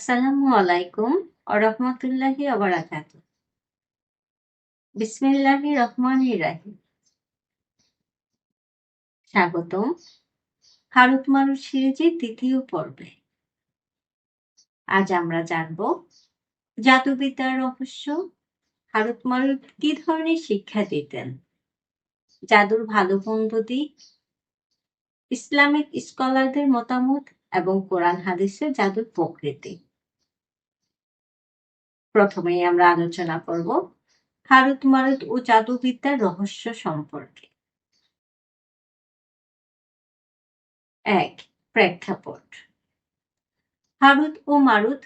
আসসালামু আলাইকুম রহমতুল্লাহি অবরাকাত বিসমিল্লাহি রহমানির রাহিম। স্বাগতম। হারুত মারুত সিরিজের তৃতীয় পর্বে। আজ আমরা জানব, জাদুবিদ্যার রহস্য। হারুত মারুত কি ধরনের শিক্ষা দিতেন? জাদুর ভালো দিক। ইসলামিক স্কলারদের মতামত এবং কোরআন হাদিসের জাদুর প্রকৃতি। প্রথমেই আমরা আলোচনা করব হারুত মারুত ও জাদুবিদ্যার রহস্য সম্পর্কে। এক, প্রেক্ষাপট। হারুত ও মারুত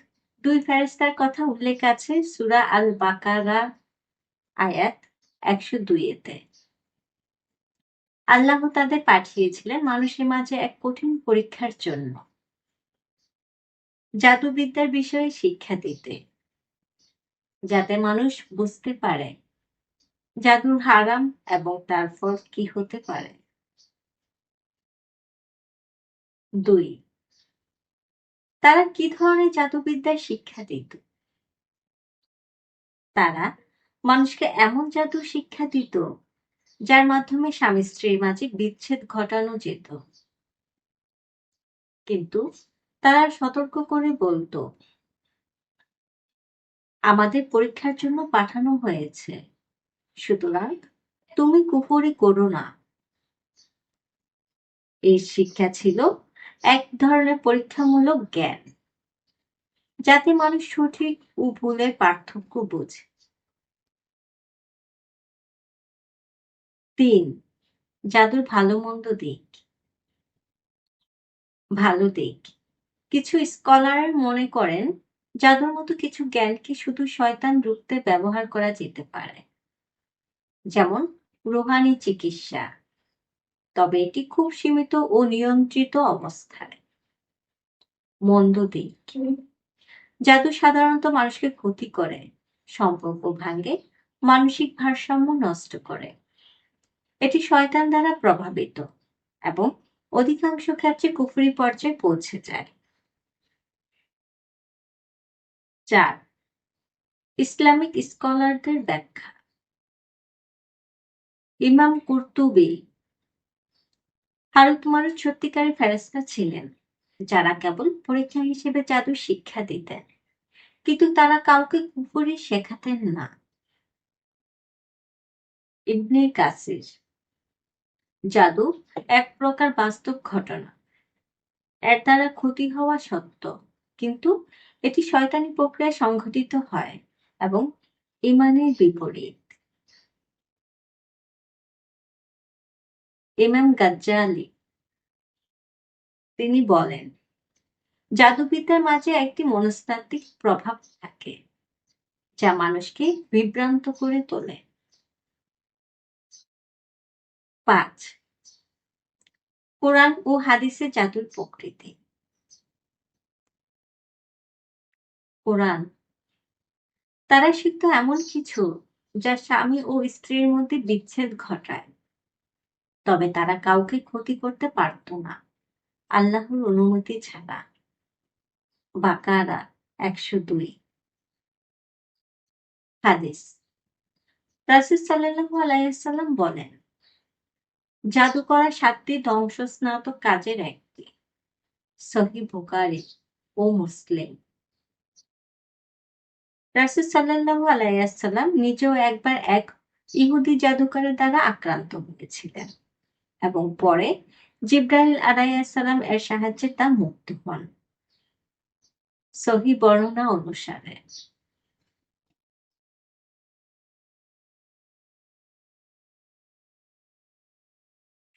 দুই ফেরেস্তার কথা উল্লেখ আছে সুরা আল বাকারা আয়াত একশো দুইয়েতে আল্লাহ তাদের পাঠিয়েছিলেন মানুষের মাঝে এক কঠিন পরীক্ষার জন্য। জাদুবিদ্যার বিষয়ে শিক্ষা দিতে। যাতে মানুষ বুঝতে পারে জাদুর হারাম এবং তার ফল কি হতে পারে। দুই, তারা কি ধরনের জাদুবিদ্যার শিক্ষা দিত? তারা মানুষকে এমন জাদু শিক্ষা দিত যার মাধ্যমে স্বামী স্ত্রীর মাঝে বিচ্ছেদ ঘটানো যেত। কিন্তু তারা সতর্ক করে বলতো আমাদের পরীক্ষার জন্য পাঠানো হয়েছে। সুতরাং তুমি কুপুরি করো না। এই শিক্ষা ছিল এক ধরনের পরীক্ষামূলক জ্ঞান, যাতে মানুষ সঠিক ও ভুলের পার্থক্য বোঝে। তিন জাদুর ভালো মন্দ দিক। ভালো দিক। কিছু স্কলার মনে করেন জাদুর মতো কিছু জ্ঞানকে শুধু শয়তান রুখতে ব্যবহার করা যেতে পারে। যেমন রোহানি চিকিৎসা। তবে এটি খুব সীমিত ও নিয়ন্ত্রিত অবস্থায়। মন্দ দিক। জাদু সাধারণত মানুষকে ক্ষতি করে, সম্পর্ক ভাঙ্গে মানসিক ভারসাম্য নষ্ট করে। এটি শয়তান দ্বারা প্রভাবিত এবং অধিকাংশ ক্ষেত্রে কুফুরি পর্যায়ে পৌঁছে যায়। চার, ইসলামিক স্কলারদের ব্যাখ্যা। ইমাম কুর্তুবি হারুত মারুত সত্যিকারী ফেরেস্তা ছিলেন, যারা কেবল পরীক্ষা হিসেবে জাদু শিক্ষা দিতেন, কিন্তু তারা কাউকে কুফুরি শেখাতেন না। ইবনে কাসির, জাদু এক প্রকার বাস্তব ঘটনা, এর দ্বারা ক্ষতি হওয়া সত্য। কিন্তু এটি শয়তানি প্রক্রিয়ায় সংঘটিত হয় এবং ইমানের বিপরীত। ইমাম গাজ্জালি তিনি বলেন জাদুবিদ্যার মাঝে একটি মনস্তাত্ত্বিক প্রভাব থাকে যা মানুষকে বিভ্রান্ত করে তোলে। পাঁচ, কোরআন ও হাদিসে জাদুর প্রকৃতি। কোরআন। তারা শিখত এমন কিছু যা স্বামী ও স্ত্রীর মধ্যে বিচ্ছেদ ঘটায়। তবে তারা কাউকে ক্ষতি করতে পারত না। আল্লাহর অনুমতি ছাড়া। বাকারা একশো দুই। হাদিস। রাসুল সাল্লাল্লাহু আলাইসাল্লাম বলেন জাদু করা সাতটি ধ্বংসস্নাতক কাজের একটি। সহি বুকারি ও মুসলিম। রাসুল সাল্লাহু আলাইসাল্লাম নিজেও একবার এক ইহুদি জাদুকরের দ্বারা আক্রান্ত হয়েছিলেন এবং পরে জিব্রাহিল আলাইসাল্লাম এর সাহায্যে তা মুক্ত হন। সহি বর্ণনা অনুসারে।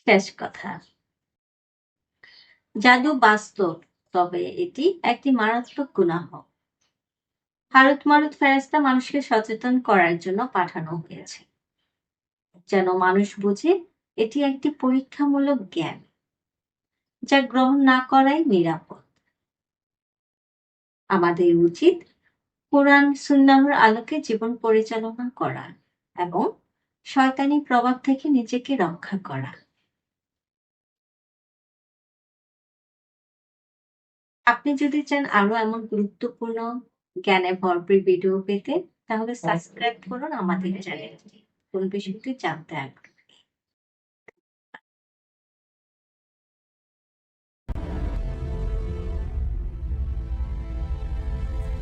শেষ কথা। জাদু বাস্তব, তবে এটি একটি মারাত্মক গুনাহ। হারুত মারুত ফেরেস্তা মানুষকে সচেতন করার জন্য পাঠানো হয়েছে। যেন মানুষ বুঝে এটি একটি পরীক্ষামূলক জ্ঞান, যা গ্রহণ না করাই নিরাপদ। আমাদের উচিত কোরআন, সুন্নাহর আলোকে জীবন পরিচালনা করা এবং শয়তানি প্রভাব থেকে নিজেকে রক্ষা করা। আপনি যদি চান আরও এমন গুরুত্বপূর্ণ জ্ঞানে ভরপুর ভিডিও পেতে তাহলে সাবস্ক্রাইব করুন। আমাদের চ্যানেলটি কোন বিষয়টি জানতে আগ্রহী?